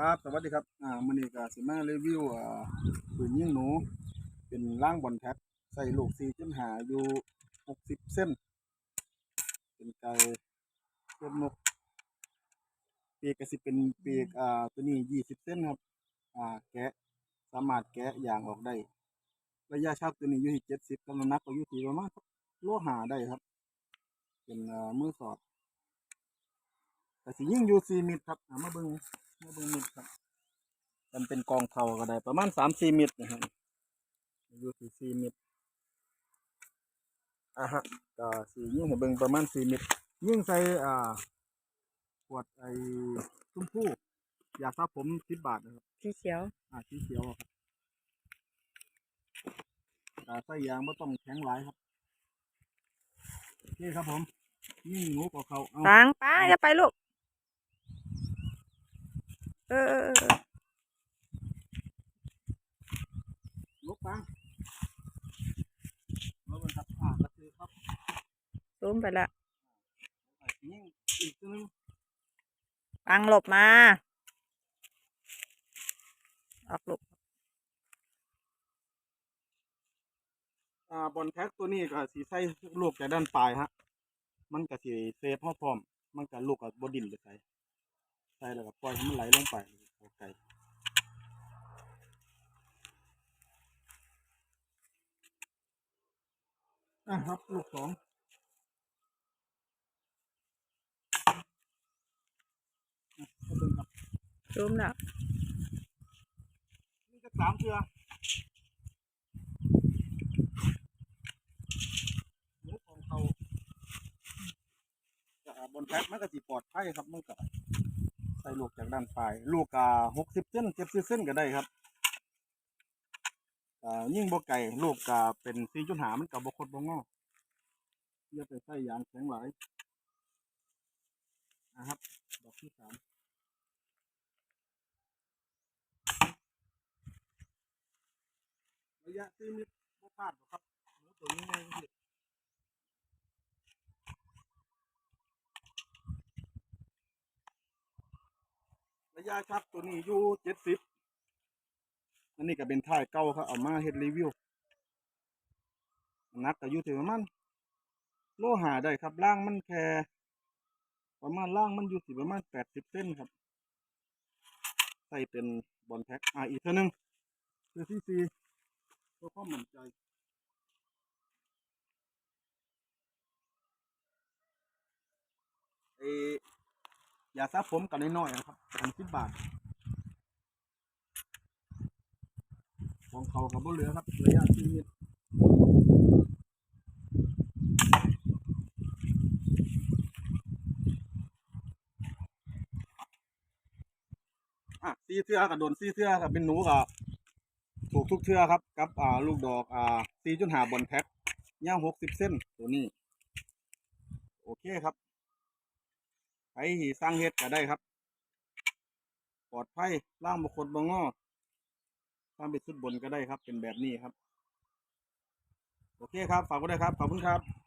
ครับสวัสดีครับอ่ามื้อนี้ก็สิมารีวิวอ่าปืนยิงหนู เป็นร่างบอลแพ็คใส่ลูก4.5อยู่60เส้น เป็นไก่เส้นนกปีกก็สิเป็นปีกอ่าตัวนี้20เส้นครับ อ่าแกะสามารถแกะอย่างออกได้ ระยะชักตัวนี้อยู่ที่70กำลังนักก็อยู่ที่ประมาณโลหาได้ครับ เป็นอ่ามือสอดแต่สิยิ่งอยู่4มิตรครับอ่ามาเบิ่ง มาเบิ่งมิดครับ มันเป็นกองเท่าก็ได้ ประมาณสามสี่มิตรนะครับอยู่ที่สี่มิตรอะฮะก็สี่ยิ่งให้เบิ่งประมาณสี่มิตรยิ่งใส่อ่าขวดไอ้ชุ่มพู่อยากทราบผมสิบบาทนะครับสีเขียว อ่าสีเขียวอะครับอ่าใส่ยางไม่ต้องแข็งหลายครับโอเคครับผม ยิ่งหนูกว่าเขาเอาปังป้าจะไปลูก เออเออเออเออลุกปังแล้วมันครับอ่ากระตือครับซูมไปละยิ่งอีกตัวหนึงปังหลบมา ออกลูกอ่าบอลแท็กตัวนี้ก็สีใส่ลูกจากด้านปลายฮะ มันก็สีเซฟห้อพร้อม มันก็ลูกกับบดินไปใส่ใส่แล้วก็ปล่อยให้มันไหลลงไปโอเคอะครับลูกสองรับซูมแล้วนี่ก็สามเทือหนูของเขาบนแพ็คมันก็สิปลอดภัยครับมันก็ ใส่ลูกจากด้านปลายลูกกาหกสิบเส้นเจ็ดสิบเส้นก็ได้ครับยิ่งบ่ไก่ลูกกาเป็นสี่จุดหามันกับบกคดบ่งออย่าไปใส่ยางแข็งหลายนะครับดอกที่สามระยะสี่เมตรบ่พลาดหรอกครับหนูตัวนี้ไง พี่ระยะชักตัวนี้อยู่เจ็ดสิบอันนี้ก็เป็นท่ายเก่าครับเอามาเฮ็ดรีวิวนักก็อยู่ที่ประมาณโลหาได้ครับล่างมันแค่ประมาณล่างมันอยู่ที่ประมาณแปดสิบเส้นครับ ใส่เป็นบอลแพ็คอ่าอีกเท่านึงคือที่สี่เพื่อความมั่นใจเอ อยาสระผมกันน้อยๆนะครับอันสิบบาท ของเขากับบเหลือครับระยะสี่เมตรอะซีเสื้อกับโดนซีเสื้อกับเป็นหนูกับถูกทุกเทือครับกับอ่าลูกดอกอ่าสี่จุดหาบอลแพ็คยาวหกสิบเส้นตัวนี้ โอเคครับ ใครที่สร้างเฮ็ดก็ได้ครับ ปลอดภัยล่างบุคคลบงอสร้างเป็นชุดบนก็ได้ครับ เป็นแบบนี้ครับ โอเคครับ ฝากไว้ด้วยครับ ขอบคุณครับ